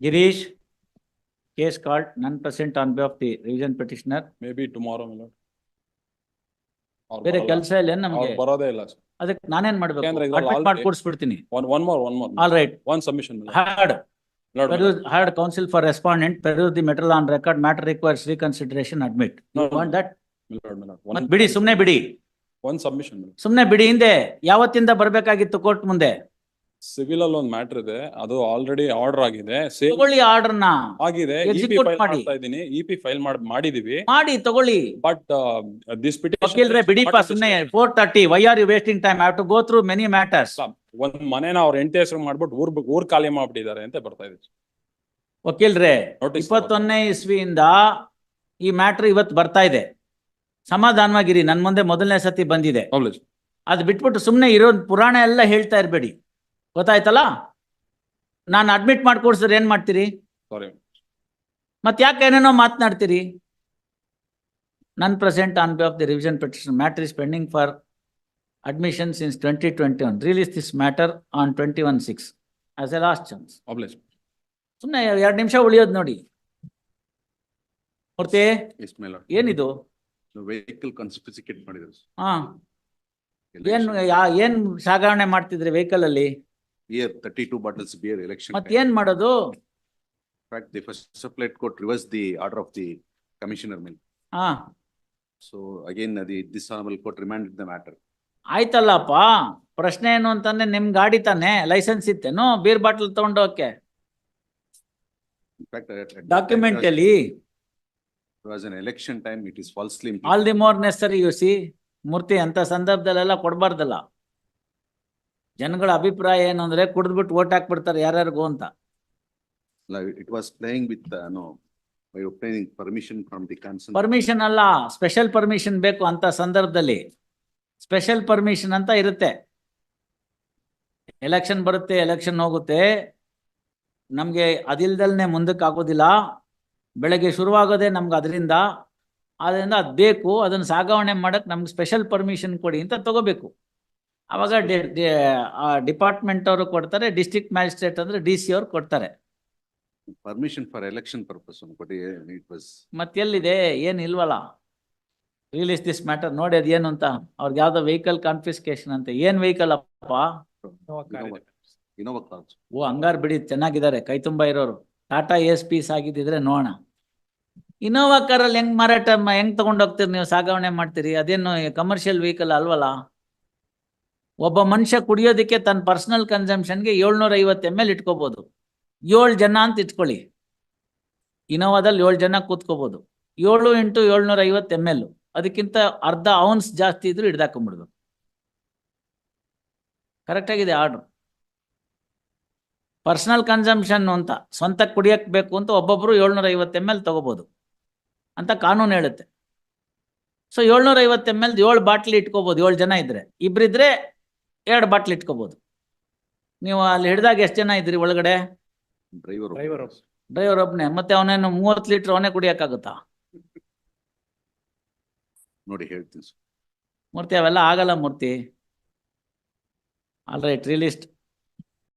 Girish case called none present on behalf of the revision petitioner may be tomorrow allowed ಬೆಡೆ ಕೆಲಸ ಇಲ್ಲೇ ನಮಗೆ? ಬರೋದೇ ಇಲ್ಲ ಅದಕ್ಕೆ ನಾನೇನ್ ಏನು ಮಾಡಬೇಕು ಅಟ್ ಟ್ಯಾಪ್ ಮಾಡ್ತೀನಿ on submission made had counsel for respondent périody matter on record matter requires reconsideration. Admit. You want that? ಬಿಡಿ ಸುಮ್ನೆ ಬಿಡಿ. ಒನ್ ಸಬ್ಮಿಷನ್ ಮಿಸ್ಟರ್ ಸುಮ್ನೆ ಬಿಡಿ ಹಿಂದೆ. ಯಾವತ್ತಿಂದ ಬರಬೇಕಾಗಿತ್ತು ಕೋರ್ಟ್ ಮುಂದೆ? Civil ಅಲ್ಲಿ ಒಂದು ಮ್ಯಾಟರ್ ಇದೆ. ಅದು ಆಲ್ರೆಡಿ ಆರ್ಡರ್ ಆಗಿದೆ. ತಗೊಳ್ಳಿ ಆರ್ಡರ್ನ ಆಗಿದೆ. ಇಪಿ Execute ಫೈಲ್ ಮಾಡಿ. ಮಾಡ್ತಾ ಇದೀನಿ ಇ ಪಿ ಫೈಲ್ ಮಾಡಿ ಮಾಡಿದೀವಿ. ಮಾಡಿ ತಗೊಳ್ಳಿ. ಬಟ್ ದಿಸ್ ವಕೀಲ್ರೆ ಬಿಡಿಪ್ಪ ಸುಮ್ನೆ. Four thirty why are you wasting time have to go through many matters ಒಂದ್ ಮನೆನ ಅವ್ರ ಎಂಟಿ ಹೆಸರು ಮಾಡ್ಬಿಟ್ಟು ಊರ್ ಊರ್ ಖಾಲಿ ಮಾಡ್ಬಿಟ್ಟಿದ್ದಾರೆ ಅಂತ ಬರ್ತಾ ಇದೆ. ವಕೀಲ್ರೆ Notice ಇಪ್ಪತ್ತೊಂದನೇ ಇಸ್ವಿಯಿಂದ ಈ ಮ್ಯಾಟರ್ ಇವತ್ತು ಬರ್ತಾ ಇದೆ. ಸಮಾಧಾನವಾಗಿರಿ. ನನ್ ಮುಂದೆ ಮೊದಲನೇ ಸತಿ ಬಂದಿದೆ. ಅದು ಅದ್ ಬಿಟ್ಬಿಟ್ಟು ಸುಮ್ನೆ ಇರೋ ಪುರಾಣ ಎಲ್ಲ ಹೇಳ್ತಾ ಇರ್ಬೇಡಿ. ಗೊತ್ತಾಯ್ತಲ್ಲ? ನಾನು ಅಡ್ಮಿಟ್ ಮಾಡಿ ಕೊಡ್ಸಿದ್ರೆ ಏನ್ ಮಾಡ್ತೀರಿ? Sorry. ಮತ್ ಯಾಕೆ ಏನೇನೋ ಮಾತನಾಡ್ತೀರಿ? None present on behalf of the revision petition matter is pending for admission since twenty twenty one release this matter on twenty one six as a last chance ಸುಮ್ಮನೆ ಎರಡು ನಿಮಿಷ ಉಳಿಯೋದು ನೋಡಿ. ಮೂರ್ತಿ ಏನಿದು? ವೆಹಿಕಲ್ ಮಾಡಿದ್ರು. ಹಾ. ಏನ್ ಸಾಗರಣೆ ಏನ್ ಸಾಗಣೆ ಮಾಡ್ತಿದ್ರಿ ವೆಹಿಕಲ್ ಅಲ್ಲಿ? Year thirty two bottles beer election ಮತ್ತೇನ್ ಮಾಡೋದು? Fact the first appellate court reverse the order of the commissioner ಮೇಲೆ ಹಾ. ಸೊ ಅಗೇನ್ ಅದಿ this honourable court remand the matter ಆಯ್ತಲ್ಲಪ್ಪ. ಪ್ರಶ್ನೆ ಏನು ಅಂತಂದ್ರೆ ನಿಮ್ ಗಾಡಿ ತಾನೆ? ಲೈಸೆನ್ಸ್ ಇತ್ತೇನು? ಬೀರ್ ಬಾಟಲ್ ತಗೊಂಡೋಕೆ ಡಾಕ್ಯುಮೆಂಟ್ ಅಲ್ಲಿ election time it is falsely all the more necessary you see Murthy ಅಂತ ಸಂದರ್ಭದಲ್ಲೆಲ್ಲ ಕೊಡಬಾರ್ದಲ್ಲ. ಜನಗಳ ಅಭಿಪ್ರಾಯ ಏನು ಅಂದ್ರೆ ಕುಡಿದ್ಬಿಟ್ಟು ಓಟ್ ಹಾಕ್ಬಿಡ್ತಾರೆ ಯಾರ್ಯಾರಿಗೂ ಅಂತ. It was playing with no obtaining permission the concerned. Permission ಅಲ್ಲ ಸ್ಪೆಷಲ್ ಪರ್ಮಿಷನ್ ಬೇಕು ಅಂತ ಸಂದರ್ಭದಲ್ಲಿ. ಸ್ಪೆಷಲ್ ಪರ್ಮಿಷನ್ ಅಂತ ಇರುತ್ತೆ. ಎಲೆಕ್ಷನ್ ಬರುತ್ತೆ ಎಲೆಕ್ಷನ್ ಹೋಗುತ್ತೆ. ನಮ್ಗೆ ಅದಿಲ್ದಲ್ನೆ ಮುಂದಕ್ಕೆ ಆಗೋದಿಲ್ಲ. ಬೆಳಗ್ಗೆ ಶುರುವಾಗೋದೇ ನಮ್ಗೆ ಅದರಿಂದ. ಅದರಿಂದ ಅದು ಬೇಕು ಅದನ್ನ ಸಾಗಣೆ ಮಾಡಕ್ಕೆ ನಮ್ಗೆ ಸ್ಪೆಷಲ್ ಪರ್ಮಿಷನ್ ಕೊಡಿ ಅಂತ ತಗೋಬೇಕು. ಅವಾಗ ಡಿಪಾರ್ಟ್ಮೆಂಟ್ ಅವರು ಕೊಡ್ತಾರೆ ಡಿಸ್ಟ್ರಿಕ್ಟ್ ಮ್ಯಾಜಿಸ್ಟ್ರೇಟ್ ಅಂದ್ರೆ ಡಿ ಸಿ ಅವ್ರು ಕೊಡ್ತಾರೆ. ಪರ್ಮಿಷನ್ ಫಾರ್ ಎಲೆಕ್ಷನ್ ಪರ್ಪಸ್ ಮತ್ತೆ ಎಲ್ಲಿದೆ ಏನು ಇಲ್ವಲ್ಲ? ರಿಲೀಸ್ ದಿಸ್ ಮ್ಯಾಟರ್ ನೋಡಿ ಅದು ಏನು ಅಂತ. ಅವ್ರಿಗೆ ಯಾವ್ದೋ ವೆಹಿಕಲ್ ಕಾನ್ಫಿಸ್ಕೇಶನ್ ಅಂತ. ಏನ್ ವೆಹಿಕಲ್ ಅಪ್ಪ? ಓ ಹಂಗಾರ್ ಬಿಡಿ ಚೆನ್ನಾಗಿದ್ದಾರೆ. ಕೈ ತುಂಬಾ ಇರೋರು. ಟಾಟಾ ಎಸ್ ಪಿಸ್ ಆಗಿದ್ದಿದ್ರೆ ನೋಡೋಣ. ಇನೋವಾ ಕಾರಲ್ಲಿ ಹೆಂಗ್ ಮಾರಾಟ ಹೆಂಗ್ ತಗೊಂಡೋಗ್ತೀರಿ ನೀವು ಸಾಗಣೆ ಮಾಡ್ತೀರಿ? ಅದೇನು ಕಮರ್ಷಿಯಲ್ ವೆಹಿಕಲ್ ಅಲ್ವಲ್ಲ? ಒಬ್ಬ ಮನುಷ್ಯ ಕುಡಿಯೋದಕ್ಕೆ ತನ್ನ ಪರ್ಸನಲ್ ಕನ್ಸಂಪ್ಷನ್ಗೆ ಏಳ್ನೂರ ಐವತ್ತು ಎಂ ಎಲ್ ಇಟ್ಕೋಬಹುದು ಏಳು ಜನ ಅಂತ ಇಟ್ಕೊಳ್ಳಿ. ಇನೋವಾದಲ್ಲಿ ಏಳು ಜನ ಕೂತ್ಕೋಬಹುದು ಏಳು ಇಂಟು ಏಳ್ನೂರ ಐವತ್ತು ಎಂ ಎಲ್ ಅದಕ್ಕಿಂತ ಅರ್ಧ ಔನ್ಸ್ ಜಾಸ್ತಿ ಇದ್ರು ಹಿಡ್ದಾಕೊಂಡ್ಬಿಡ್ದು ಕರೆಕ್ಟ್ ಆಗಿದೆ ಆರ್ಡರ್ ಪರ್ಸನಲ್ ಕನ್ಸಂಪ್ಷನ್ ಅಂತ, ಸ್ವಂತ ಕುಡಿಯಕ್ಕೆ ಬೇಕು ಅಂತ ಒಬ್ಬೊಬ್ರು ಏಳ್ನೂರ ಐವತ್ತು ಎಂ ಎಲ್ ತಗೋಬಹುದು ಅಂತ ಕಾನೂನು ಹೇಳುತ್ತೆ. ಸೊ ಏಳ್ನೂರ ಐವತ್ತು ಎಂ ಎಲ್ ಏಳು ಬಾಟ್ಲಿ ಇಟ್ಕೋಬಹುದು ಏಳು ಜನ ಇದ್ರೆ. ಇಬ್ರಿದ್ರೆ ಎರಡು ಬಾಟ್ಲ್ ಇಟ್ಕೋಬಹುದು ನೀವು ಅಲ್ಲಿ ಹಿಡಿದಾಗ ಎಷ್ಟು ಜನ ಇದ್ರಿ ಒಳಗಡೆ? ಡ್ರೈವರ್. ಡ್ರೈವರ್ ಒಬ್ಬನೇ ಮತ್ತೆ ಅವನೇನು ಮೂವತ್ತು ಲೀಟರ್ ಅವನೇ ಕುಡಿಯಕ್ಕಾಗುತ್ತಾ? ನೋಡಿ ಹೇಳ್ತೀನಿ. ಮೂರ್ತಿ ಅವೆಲ್ಲ ಆಗಲ್ಲ ಮೂರ್ತಿ. All right ರಿಲಿಸ್ಟ್